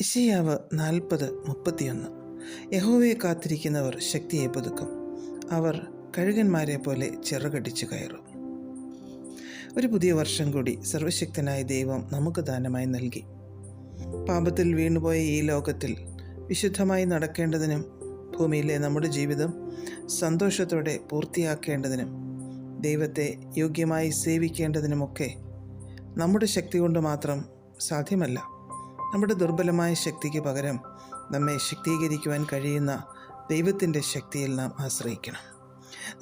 ഇഷയാവ് നാൽപ്പത് മുപ്പത്തിയൊന്ന്. യഹോവയെ കാത്തിരിക്കുന്നവർ ശക്തിയെ പുതുക്കും. അവർ കഴുകന്മാരെ പോലെ ചിറകടിച്ചു കയറും. ഒരു പുതിയ വർഷം കൂടി സർവശക്തനായ ദൈവം നമുക്ക് ദാനമായി നൽകി. പാപത്തിൽ വീണുപോയ ഈ ലോകത്തിൽ വിശുദ്ധമായി നടക്കേണ്ടതിനും ഭൂമിയിലെ നമ്മുടെ ജീവിതം സന്തോഷത്തോടെ പൂർത്തിയാക്കേണ്ടതിനും ദൈവത്തെ യോഗ്യമായി സേവിക്കേണ്ടതിനുമൊക്കെ നമ്മുടെ ശക്തി കൊണ്ട് മാത്രം സാധ്യമല്ല. നമ്മുടെ ദുർബലമായ ശക്തിക്ക് പകരം നമ്മെ ശക്തീകരിക്കുവാൻ കഴിയുന്ന ദൈവത്തിന്റെ ശക്തിയിൽ നാം ആശ്രയിക്കണം.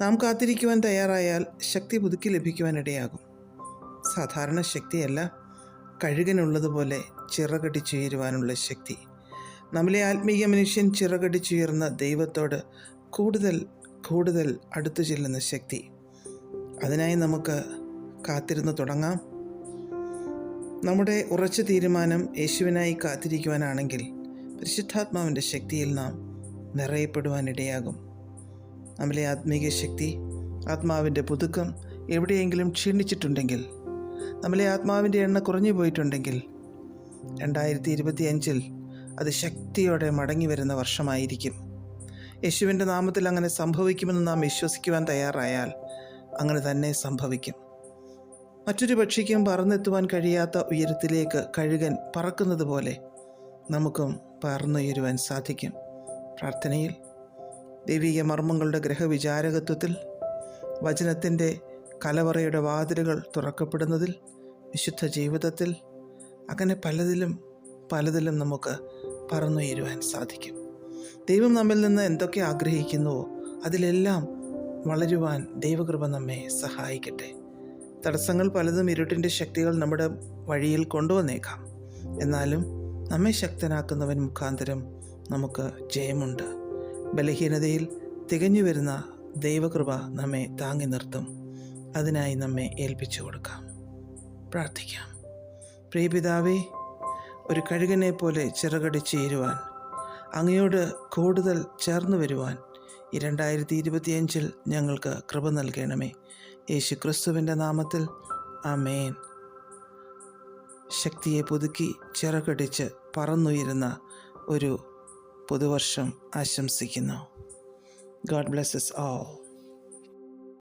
നാം കാത്തിരിക്കുവാൻ തയ്യാറായാൽ ശക്തി പുതുക്കി ലഭിക്കുവാനിടയാകും സാധാരണ ശക്തിയല്ല കഴുകനുള്ളതുപോലെ ചിറകടിച്ചുയരുവാനുള്ള ശക്തി. നമ്മളെ ആത്മീയ മനുഷ്യൻ ചിറകടിച്ചുയർന്ന ദൈവത്തോട് കൂടുതൽ കൂടുതൽ അടുത്തു ചെല്ലുന്ന ശക്തി. അതിനായി നമുക്ക് കാത്തിരുന്ന് തുടങ്ങാം. നമ്മുടെ ഉറച്ച തീരുമാനം യേശുവിനായി കാത്തിരിക്കുവാനാണെങ്കിൽ പരിശുദ്ധാത്മാവിന്റെ ശക്തിയിൽ നാം നിറയപ്പെടുവാനിടയാകും. നമ്മളെ ആത്മീക ശക്തി ആത്മാവിന്റെ പുതുക്കം എവിടെയെങ്കിലും ക്ഷീണിച്ചിട്ടുണ്ടെങ്കിൽ നമ്മളെ ആത്മാവിന്റെ എണ്ണ കുറഞ്ഞു പോയിട്ടുണ്ടെങ്കിൽ രണ്ടായിരത്തി ഇരുപത്തി അഞ്ചിൽ അത് ശക്തിയോടെ മടങ്ങി വരുന്ന വർഷമായിരിക്കും. യേശുവിന്റെ നാമത്തിൽ അങ്ങനെ സംഭവിക്കുമെന്ന് നാം വിശ്വസിക്കുവാൻ തയ്യാറായാൽ അങ്ങനെ തന്നെ സംഭവിക്കും. മറ്റൊരു പക്ഷിക്കും പറന്നെത്തുവാൻ കഴിയാത്ത ഉയരത്തിലേക്ക് കഴുകൻ പറക്കുന്നത് പോലെ നമുക്കും പറന്നുയരുവാൻ സാധിക്കും. പ്രാർത്ഥനയിൽ ദൈവിക മർമ്മങ്ങളുടെ ഗ്രഹവിചാരകത്വത്തിൽ വചനത്തിന്റെ കലവറയുടെ വാതിലുകൾ തുറക്കപ്പെടുന്നതിൽ വിശുദ്ധ ജീവിതത്തിൽ അങ്ങനെ പലതിലും പലതിലും നമുക്ക് പറന്നുയരുവാൻ സാധിക്കും. ദൈവം നമ്മിൽ നിന്ന് എന്തൊക്കെ ആഗ്രഹിക്കുന്നുവോ അതിലെല്ലാം വളരുവാൻ ദൈവകൃപ നമ്മെ സഹായിക്കട്ടെ. തടസ്സങ്ങൾ പലതും ഇരുട്ടിന്റെ ശക്തികൾ നമ്മുടെ വഴിയിൽ കൊണ്ടുവന്നേക്കാം. എന്നാലും നമ്മെ ശക്തനാക്കുന്നവൻ മുഖാന്തരം നമുക്ക് ജയമുണ്ട്. ബലഹീനതയിൽ തികഞ്ഞു വരുന്ന ദൈവകൃപ നമ്മെ താങ്ങി നിർത്തും. അതിനായി നമ്മെ ഏൽപ്പിച്ചു കൊടുക്കാം. പ്രാർത്ഥിക്കാം. പ്രിയപിതാവേ ഒരു കഴുകനെ പോലെ ചിറകടിച്ചേരുവാൻ അങ്ങയോട് കൂടുതൽ ചേർന്ന് വരുവാൻ ഈ രണ്ടായിരത്തി ഇരുപത്തിയഞ്ചിൽ ഞങ്ങൾക്ക് കൃപ നൽകണമേ. യേശു ക്രിസ്തുവിന്റെ നാമത്തിൽ അമേൻ ശക്തിയെ പുതുക്കി ചിറകടിച്ച് പറന്നുയരുന്ന ഒരു പുതുവർഷം ആശംസിക്കുന്നു. God blesses all